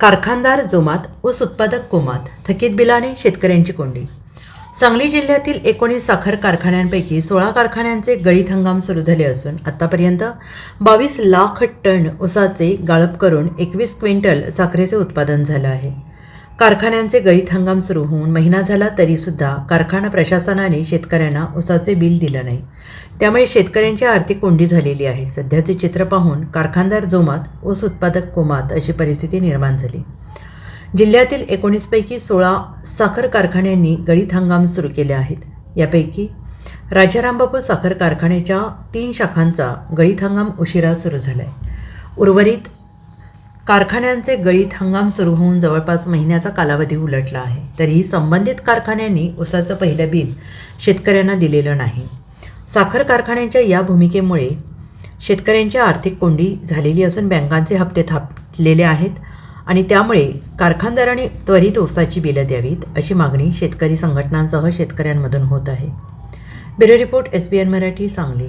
कारखानदार जोमात ऊस उत्पादक कोमात थकीत बिलाने शेतकऱ्यांची कोंडी. सांगली जिल्ह्यातील एकोणीस साखर कारखान्यांपैकी सोळा कारखान्यांचे गळीत हंगाम सुरू झाले असून आतापर्यंत बावीस लाख टन ऊसाचे गाळप करून एकवीस क्विंटल साखरेचे उत्पादन झालं आहे. कारखान्यांचे गळीत हंगाम सुरू होऊन महिना झाला तरीसुद्धा कारखाना प्रशासनाने शेतकऱ्यांना ऊसाचे बिल दिलं नाही. त्यामुळे शेतकऱ्यांची आर्थिक कोंडी झालेली आहे. सध्याचे चित्र पाहून कारखानदार जोमात ऊस उत्पादक कोमात अशी परिस्थिती निर्माण झाली. जिल्ह्यातील एकोणीसपैकी सोळा साखर कारखान्यांनी गळीत हंगाम सुरू केले आहेत. यापैकी राजारामबापू साखर कारखान्याच्या तीन शाखांचा गळीत हंगाम उशिरा सुरू झाला आहे उर्वरित कारखान्यांचे गळीत हंगाम सुरू होऊन जवळपास महिन्याचा कालावधी उलटला आहे. तरीही संबंधित कारखान्यांनी उसाचं पहिलं बिल शेतकऱ्यांना दिलेलं नाही. साखर कारखान्यांच्या या भूमिकेमुळे शेतकऱ्यांची आर्थिक कोंडी झालेली असून बँकांचे हप्ते थापलेले आहेत आणि त्यामुळे कारखानदारांनी त्वरित ऊसाची बिलं द्यावीत अशी मागणी शेतकरी संघटनांसह शेतकऱ्यांमधून होत आहे. Bureau report S B N Marathi Sangli.